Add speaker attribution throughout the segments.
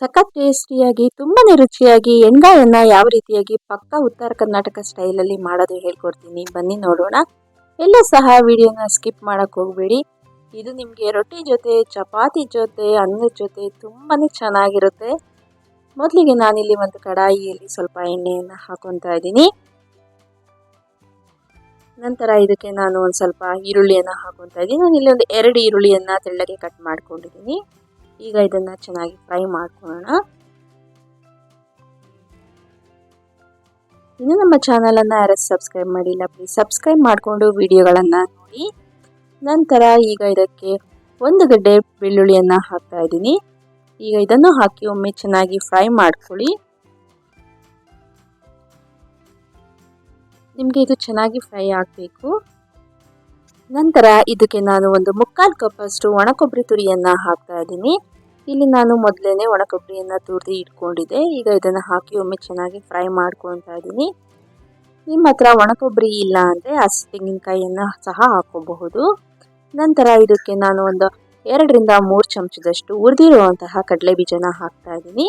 Speaker 1: ಸಖತ್ ಟೇಸ್ಟಿಯಾಗಿ, ತುಂಬಾನೇ ರುಚಿಯಾಗಿ, ಎಣ್ಗಾಯನ್ನ ಯಾವ ರೀತಿಯಾಗಿ ಪಕ್ಕ ಉತ್ತರ ಕರ್ನಾಟಕ ಸ್ಟೈಲಲ್ಲಿ ಮಾಡೋದು ಹೇಳ್ಕೊಡ್ತೀನಿ. ಬನ್ನಿ ನೋಡೋಣ. ಎಲ್ಲ ಸಹ ವಿಡಿಯೋನ ಸ್ಕಿಪ್ ಮಾಡಕ್ ಹೋಗ್ಬೇಡಿ. ಇದು ನಿಮಗೆ ರೊಟ್ಟಿ ಜೊತೆ, ಚಪಾತಿ ಜೊತೆ ಅನ್ನದ ಜೊತೆ ತುಂಬಾನೇ ಚೆನ್ನಾಗಿರುತ್ತೆ. ಮೊದಲಿಗೆ ನಾನಿಲ್ಲಿ ಒಂದು ಕಡಾಯಿಯಲ್ಲಿ ಸ್ವಲ್ಪ ಎಣ್ಣೆಯನ್ನು ಹಾಕೊತಾ ಇದ್ದೀನಿ. ನಂತರ ಇದಕ್ಕೆ ನಾನು ಒಂದು ಸ್ವಲ್ಪ ಈರುಳ್ಳಿಯನ್ನು ಹಾಕೊತಾ ಇದ್ದೀನಿ. ನಾನು ಇಲ್ಲಿ ಒಂದು ಎರಡು ಈರುಳ್ಳಿಯನ್ನು ತೆಳ್ಳಗೆ ಕಟ್ ಮಾಡ್ಕೊಂಡಿದ್ದೀನಿ. ಈಗ ಇದನ್ನು ಚೆನ್ನಾಗಿ ಫ್ರೈ ಮಾಡ್ಕೊಳ್ಳೋಣ. ಇನ್ನು ನಮ್ಮ ಚಾನಲನ್ನು ಯಾರು ಸಬ್ಸ್ಕ್ರೈಬ್ ಮಾಡಿಲ್ಲ ಪ್ಲೀಸ್ ಸಬ್ಸ್ಕ್ರೈಬ್ ಮಾಡಿಕೊಂಡು ವಿಡಿಯೋಗಳನ್ನು ನೋಡಿ. ನಂತರ ಈಗ ಇದಕ್ಕೆ ಒಂದು ಗಡ್ಡೆ ಬೆಳ್ಳುಳ್ಳಿಯನ್ನು ಹಾಕ್ತಾ ಇದ್ದೀನಿ. ಈಗ ಇದನ್ನು ಹಾಕಿ ಒಮ್ಮೆ ಚೆನ್ನಾಗಿ ಫ್ರೈ ಮಾಡ್ಕೊಳ್ಳಿ. ನಿಮಗೆ ಇದು ಚೆನ್ನಾಗಿ ಫ್ರೈ ಆಗಬೇಕು. ನಂತರ ಇದಕ್ಕೆ ನಾನು ಒಂದು ಮುಕ್ಕಾಲು ಕಪ್ಪಷ್ಟು ಒಣ ಕೊಬ್ಬರಿ ತುರಿಯನ್ನು ಹಾಕ್ತಾ ಇದ್ದೀನಿ. ಇಲ್ಲಿ ನಾನು ಮೊದಲೇ ಒಣ ಕೊಬ್ಬರಿಯನ್ನು ತುರಿದು ಇಟ್ಕೊಂಡಿದ್ದೆ. ಈಗ ಇದನ್ನು ಹಾಕಿ ಒಮ್ಮೆ ಚೆನ್ನಾಗಿ ಫ್ರೈ ಮಾಡ್ಕೊತಾ ಇದ್ದೀನಿ. ನಿಮ್ಮ ಹತ್ರ ಒಣ ಕೊಬ್ಬರಿ ಇಲ್ಲ ಅಂದರೆ ಹಸಿ ತೆಂಗಿನಕಾಯಿಯನ್ನು ಸಹ ಹಾಕೋಬಹುದು ನಂತರ ಇದಕ್ಕೆ ನಾನು ಒಂದು ಎರಡರಿಂದ ಮೂರು ಚಮಚದಷ್ಟು ಉರಿದಿರುವಂತಹ ಕಡಲೆ ಬೀಜನ ಹಾಕ್ತಾ ಇದ್ದೀನಿ.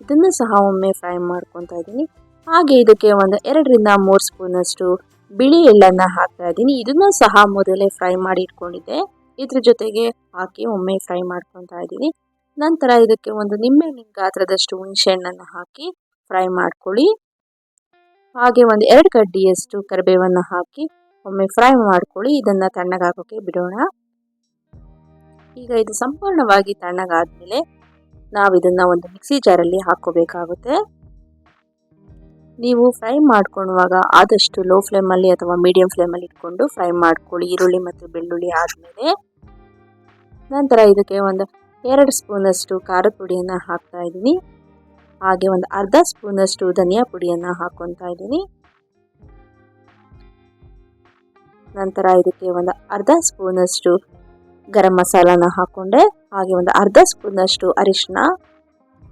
Speaker 1: ಇದನ್ನು ಸಹ ಒಮ್ಮೆ ಫ್ರೈ ಮಾಡ್ಕೊತಾ ಇದ್ದೀನಿ. ಹಾಗೆ ಇದಕ್ಕೆ ಒಂದು ಎರಡರಿಂದ ಮೂರು ಸ್ಪೂನಷ್ಟು ಬಿಳಿ ಎಳ್ಳನ್ನು ಹಾಕ್ತಾ ಇದ್ದೀನಿ. ಇದನ್ನು ಸಹ ಮೊದಲೇ ಫ್ರೈ ಮಾಡಿ ಇಟ್ಕೊಂಡಿದ್ದೆ. ಇದ್ರ ಜೊತೆಗೆ ಹಾಕಿ ಒಮ್ಮೆ ಫ್ರೈ ಮಾಡ್ಕೊತಾ ಇದ್ದೀನಿ. ನಂತರ ಇದಕ್ಕೆ ಒಂದು ನಿಂಬೆಹಣ್ಣಿನ ಗಾತ್ರದಷ್ಟು ಹುಣಸೆ ಹಣ್ಣನ್ನು ಹಾಕಿ ಫ್ರೈ ಮಾಡ್ಕೊಳ್ಳಿ. ಹಾಗೆ ಒಂದು ಎರಡು ಕಡ್ಡಿಯಷ್ಟು ಕರಿಬೇವನ್ನು ಹಾಕಿ ಒಮ್ಮೆ ಫ್ರೈ ಮಾಡ್ಕೊಳ್ಳಿ. ಇದನ್ನು ತಣ್ಣಗಾಕೋಕೆ ಬಿಡೋಣ. ಈಗ ಇದು ಸಂಪೂರ್ಣವಾಗಿ ತಣ್ಣಗಾದ ಮೇಲೆ ನಾವು ಇದನ್ನು ಒಂದು ಮಿಕ್ಸಿ ಜಾರಲ್ಲಿ ಹಾಕೋಬೇಕಾಗುತ್ತೆ ನೀವು ಫ್ರೈ ಮಾಡ್ಕೊಳ್ಳುವಾಗ ಆದಷ್ಟು ಲೋ ಫ್ಲೇಮಲ್ಲಿ ಅಥವಾ ಮೀಡಿಯಂ ಫ್ಲೇಮಲ್ಲಿ ಇಟ್ಕೊಂಡು ಫ್ರೈ ಮಾಡ್ಕೊಳ್ಳಿ. ಈರುಳ್ಳಿ ಮತ್ತು ಬೆಳ್ಳುಳ್ಳಿ ಆದಮೇಲೆ ನಂತರ ಇದಕ್ಕೆ ಒಂದು ಎರಡು ಸ್ಪೂನಷ್ಟು ಖಾರದ ಪುಡಿಯನ್ನು ಹಾಕ್ತಾ ಇದ್ದೀನಿ. ಹಾಗೆ ಒಂದು ಅರ್ಧ ಸ್ಪೂನಷ್ಟು ಧನಿಯಾ ಪುಡಿಯನ್ನು ಹಾಕ್ಕೊತಾ ಇದ್ದೀನಿ. ನಂತರ ಇದಕ್ಕೆ ಒಂದು ಅರ್ಧ ಸ್ಪೂನಷ್ಟು ಗರಂ ಮಸಾಲಾನ ಹಾಕ್ಕೊಂಡೆ. ಹಾಗೆ ಒಂದು ಅರ್ಧ ಸ್ಪೂನಷ್ಟು ಅರಿಶಿನ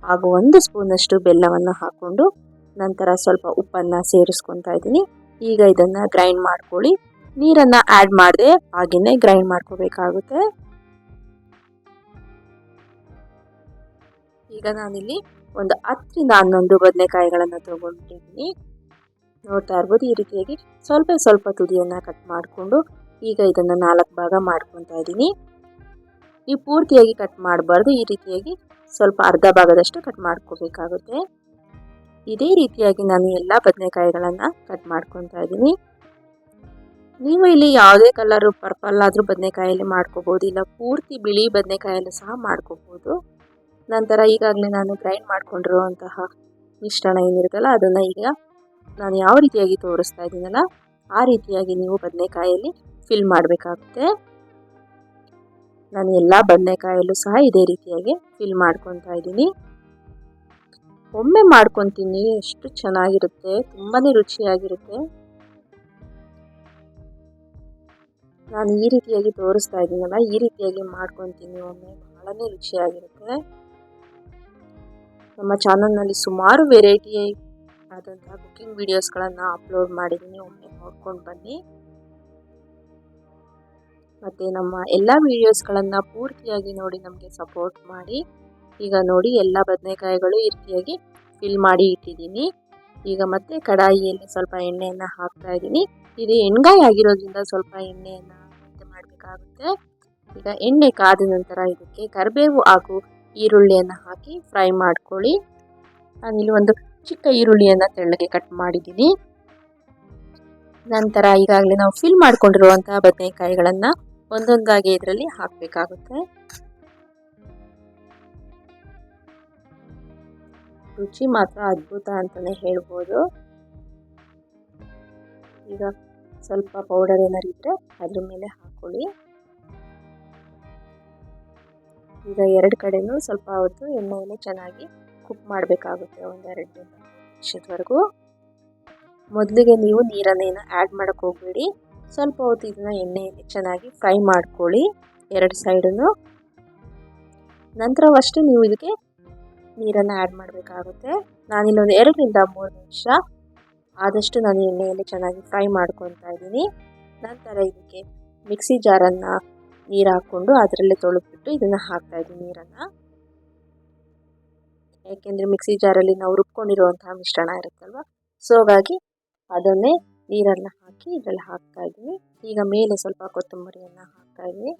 Speaker 1: ಹಾಗೂ ಒಂದು ಸ್ಪೂನಷ್ಟು ಬೆಲ್ಲವನ್ನು ಹಾಕ್ಕೊಂಡು ನಂತರ ಸ್ವಲ್ಪ ಉಪ್ಪನ್ನು ಸೇರಿಸ್ಕೊತಾ ಇದ್ದೀನಿ. ಈಗ ಇದನ್ನು ಗ್ರೈಂಡ್ ಮಾಡ್ಕೊಳ್ಳಿ. ನೀರನ್ನು ಆ್ಯಡ್ ಮಾಡದೆ ಹಾಗೆಯೇ ಗ್ರೈಂಡ್ ಮಾಡ್ಕೋಬೇಕಾಗುತ್ತೆ. ಈಗ ನಾನಿಲ್ಲಿ ಒಂದು ಹತ್ತರಿಂದ ಹನ್ನೊಂದು ಬದನೆಕಾಯಿಗಳನ್ನು ತೊಗೊಂಡಿದ್ದೀನಿ. ನೋಡ್ತಾ ಇರ್ಬೋದು ಈ ರೀತಿಯಾಗಿ ಸ್ವಲ್ಪ ಸ್ವಲ್ಪ ತುದಿಯನ್ನು ಕಟ್ ಮಾಡಿಕೊಂಡು ಈಗ ಇದನ್ನು ನಾಲ್ಕು ಭಾಗ ಮಾಡ್ಕೊತಾ ಇದ್ದೀನಿ. ನೀವು ಪೂರ್ತಿಯಾಗಿ ಕಟ್ ಮಾಡಬಾರ್ದು. ಈ ರೀತಿಯಾಗಿ ಸ್ವಲ್ಪ ಅರ್ಧ ಭಾಗದಷ್ಟು ಕಟ್ ಮಾಡ್ಕೋಬೇಕಾಗುತ್ತೆ. ಇದೇ ರೀತಿಯಾಗಿ ನಾನು ಎಲ್ಲ ಬದನೆಕಾಯಿಗಳನ್ನು ಕಟ್ ಮಾಡ್ಕೊತಾ ಇದ್ದೀನಿ. ನೀವು ಇಲ್ಲಿ ಯಾವುದೇ ಕಲರು ಪರ್ಪಲ್ ಆದರೂ ಬದನೆಕಾಯಲ್ಲಿ ಮಾಡ್ಕೋಬೋದು, ಇಲ್ಲ ಪೂರ್ತಿ ಬಿಳಿ ಬದನೆಕಾಯಲ್ಲೂ ಸಹ ಮಾಡ್ಕೋಬೋದು. ನಂತರ ಈಗಾಗಲೇ ನಾನು ಗ್ರೈಂಡ್ ಮಾಡ್ಕೊಂಡಿರುವಂತಹ ಮಿಶ್ರಣ ಏನಿರುತ್ತಲ್ಲ, ಅದನ್ನು ಈಗ ನಾನು ಯಾವ ರೀತಿಯಾಗಿ ತೋರಿಸ್ತಾ ಇದ್ದೀನಲ್ಲ, ಆ ರೀತಿಯಾಗಿ ನೀವು ಬದನೆಕಾಯಲ್ಲಿ ಫಿಲ್ ಮಾಡಬೇಕಾಗುತ್ತೆ. ನಾನು ಎಲ್ಲ ಬದನೆಕಾಯಲ್ಲೂ ಸಹ ಇದೇ ರೀತಿಯಾಗಿ ಫಿಲ್ ಮಾಡ್ಕೊತಾ ಇದ್ದೀನಿ. ಒಮ್ಮೆ ಮಾಡ್ಕೊತೀನಿ, ಎಷ್ಟು ಚೆನ್ನಾಗಿರುತ್ತೆ ತುಂಬಾ ರುಚಿಯಾಗಿರುತ್ತೆ. ನಾನು ಈ ರೀತಿಯಾಗಿ ತೋರಿಸ್ತಾ ಇದ್ದೀನಲ್ಲ, ಈ ರೀತಿಯಾಗಿ ಮಾಡ್ಕೊತೀನಿ, ಒಮ್ಮೆ ಬಹಳನೇ ರುಚಿಯಾಗಿರುತ್ತೆ. ನಮ್ಮ ಚಾನಲ್ನಲ್ಲಿ ಸುಮಾರು ವೆರೈಟಿ ಆದಂತಹ ಕುಕ್ಕಿಂಗ್ ವಿಡಿಯೋಸ್ಗಳನ್ನು ಅಪ್ಲೋಡ್ ಮಾಡಿದ್ದೀನಿ, ಒಮ್ಮೆ ನೋಡ್ಕೊಂಡು ಬನ್ನಿ. ಮತ್ತು ನಮ್ಮ ಎಲ್ಲ ವೀಡಿಯೋಸ್ಗಳನ್ನು ಪೂರ್ತಿಯಾಗಿ ನೋಡಿ ನಮಗೆ ಸಪೋರ್ಟ್ ಮಾಡಿ. ಈಗ ನೋಡಿ ಎಲ್ಲ ಬದನೆಕಾಯಿಗಳು ಈ ರೀತಿಯಾಗಿ ಫಿಲ್ ಮಾಡಿ ಇಟ್ಟಿದ್ದೀನಿ. ಈಗ ಮತ್ತೆ ಕಡಾಯಿಯಲ್ಲಿ ಸ್ವಲ್ಪ ಎಣ್ಣೆಯನ್ನು ಹಾಕ್ತಾ ಇದ್ದೀನಿ. ಇದು ಎಣ್ಗಾಯಿ ಆಗಿರೋದ್ರಿಂದ ಸ್ವಲ್ಪ ಎಣ್ಣೆಯನ್ನು ಮಾಡಬೇಕಾಗುತ್ತೆ. ಈಗ ಎಣ್ಣೆ ಕಾದ ನಂತರ ಇದಕ್ಕೆ ಕರಿಬೇವು ಹಾಗೂ ಈರುಳ್ಳಿಯನ್ನು ಹಾಕಿ ಫ್ರೈ ಮಾಡ್ಕೊಳ್ಳಿ. ನಾನಿಲ್ಲಿ ಒಂದು ಚಿಕ್ಕ ಈರುಳ್ಳಿಯನ್ನು ತೆಳ್ಳಗೆ ಕಟ್ ಮಾಡಿದ್ದೀನಿ. ನಂತರ ಈಗಾಗಲೇ ನಾವು ಫಿಲ್ ಮಾಡ್ಕೊಂಡಿರುವಂತಹ ಬದನೆಕಾಯಿಗಳನ್ನು ಒಂದೊಂದಾಗಿ ಇದರಲ್ಲಿ ಹಾಕಬೇಕಾಗುತ್ತೆ. ರುಚಿ ಮಾತ್ರ ಅದ್ಭುತ ಅಂತಲೇ ಹೇಳ್ಬೋದು. ಈಗ ಸ್ವಲ್ಪ ಪೌಡರ್ ಏನಾರು ಇದ್ದರೆ ಅದ್ರ ಮೇಲೆ ಹಾಕ್ಕೊಳ್ಳಿ ಈಗ ಎರಡು ಕಡೆನೂ ಸ್ವಲ್ಪ ಹೊತ್ತು ಎಣ್ಣೆಯಲ್ಲಿ ಚೆನ್ನಾಗಿ ಕುಕ್ ಮಾಡಬೇಕಾಗುತ್ತೆ ಒಂದೆರಡು ನಿಮಿಷದವರೆಗೂ ಮೊದಲಿಗೆ ನೀವು ನೀರನ್ನೇನು ಆ್ಯಡ್ ಮಾಡೋಕ್ಕೆ ಹೋಗಬೇಡಿ. ಸ್ವಲ್ಪ ಹೊತ್ತು ಇದನ್ನು ಎಣ್ಣೆಯಲ್ಲಿ ಚೆನ್ನಾಗಿ ಫ್ರೈ ಮಾಡ್ಕೊಳ್ಳಿ ಎರಡು ಸೈಡನ್ನು ನಂತರವಷ್ಟೇ ನೀವು ಇದಕ್ಕೆ ನೀರನ್ನು ಆ್ಯಡ್ ಮಾಡಬೇಕಾಗುತ್ತೆ. ನಾನಿಲ್ಲೊಂದು ಎರಡರಿಂದ ಮೂರು ನಿಮಿಷ ಆದಷ್ಟು ನಾನು ಎಣ್ಣೆಯಲ್ಲಿ ಚೆನ್ನಾಗಿ ಫ್ರೈ ಮಾಡ್ಕೊತಾ ಇದ್ದೀನಿ. ನಂತರ ಇದಕ್ಕೆ ಮಿಕ್ಸಿ ಜಾರನ್ನು ನೀರು ಹಾಕ್ಕೊಂಡು ಅದರಲ್ಲೇ ತೊಳೆದ್ಬಿಟ್ಟು ಇದನ್ನು ಹಾಕ್ತಾ ಇದ್ದೀನಿ ನೀರನ್ನು. ಯಾಕೆಂದರೆ ಮಿಕ್ಸಿ ಜಾರಲ್ಲಿ ನಾವು ರುಬ್ಕೊಂಡಿರುವಂತಹ ಮಿಶ್ರಣ ಇರುತ್ತಲ್ವ? ಸೊ ಹಾಗಾಗಿ ಅದನ್ನೇ ನೀರನ್ನು ಹಾಕಿ ಇದರಲ್ಲಿ ಹಾಕ್ತಾ ಇದ್ದೀನಿ. ಈಗ ಮೇಲೆ ಸ್ವಲ್ಪ ಕೊತ್ತಂಬರಿಯನ್ನು ಹಾಕ್ತಾ ಇದ್ದೀನಿ.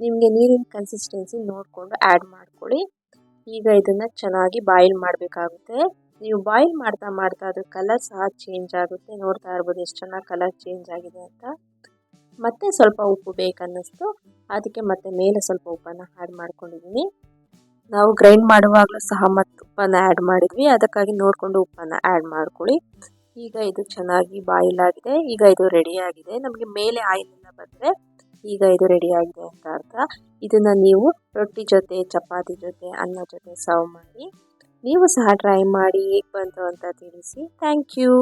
Speaker 1: ನಿಮಗೆ ನೀರಿನ ಕನ್ಸಿಸ್ಟೆನ್ಸಿ ನೋಡಿಕೊಂಡು ಆ್ಯಡ್ ಮಾಡ್ಕೊಳ್ಳಿ. ಈಗ ಇದನ್ನು ಚೆನ್ನಾಗಿ ಬಾಯ್ಲ್ ಮಾಡಬೇಕಾಗುತ್ತೆ. ನೀವು ಬಾಯಿಲ್ ಮಾಡ್ತಾ ಮಾಡ್ತಾ ಅದು ಕಲರ್ ಸಹ ಚೇಂಜ್ ಆಗುತ್ತೆ. ನೋಡ್ತಾ ಇರ್ಬೋದು ಎಷ್ಟು ಚೆನ್ನಾಗಿ ಕಲರ್ ಚೇಂಜ್ ಆಗಿದೆ ಅಂತ. ಮತ್ತೆ ಸ್ವಲ್ಪ ಉಪ್ಪು ಬೇಕನ್ನಿಸ್ತು. ಅದಕ್ಕೆ ಮತ್ತೆ ಮೇಲೆ ಸ್ವಲ್ಪ ಉಪ್ಪನ್ನು ಆ್ಯಡ್ ಮಾಡ್ಕೊಂಡಿದ್ದೀನಿ ನಾವು ಗ್ರೈಂಡ್ ಮಾಡುವಾಗಲೂ ಸಹ ಮತ್ತೆ ಉಪ್ಪನ್ನು ಆ್ಯಡ್ ಮಾಡಿದ್ವಿ. ಅದಕ್ಕಾಗಿ ನೋಡಿಕೊಂಡು ಉಪ್ಪನ್ನು ಆ್ಯಡ್ ಮಾಡ್ಕೊಳ್ಳಿ. ಈಗ ಇದು ಚೆನ್ನಾಗಿ ಬಾಯಿಲ್ ಆಗಿದೆ. ಈಗ ಇದು ರೆಡಿ ಆಗಿದೆ. ನಮಗೆ ಮೇಲೆ ಆಯಿಲ್ ಎಲ್ಲ ಬಂದರೆ ಈಗ ಇದು ರೆಡಿ ಆಗಿದೆ ಅಂತ ಅರ್ಥ. ಇದನ್ನು ನೀವು ರೊಟ್ಟಿ ಜೊತೆ, ಚಪಾತಿ ಜೊತೆ, ಅನ್ನ ಜೊತೆ ಸರ್ವ್ ಮಾಡಿ, ನೀವು ಸಹ ಟ್ರೈ ಮಾಡಿ ಹೇಗೆ ಬಂತು ಅಂತ ತಿಳಿಸಿ. Thank you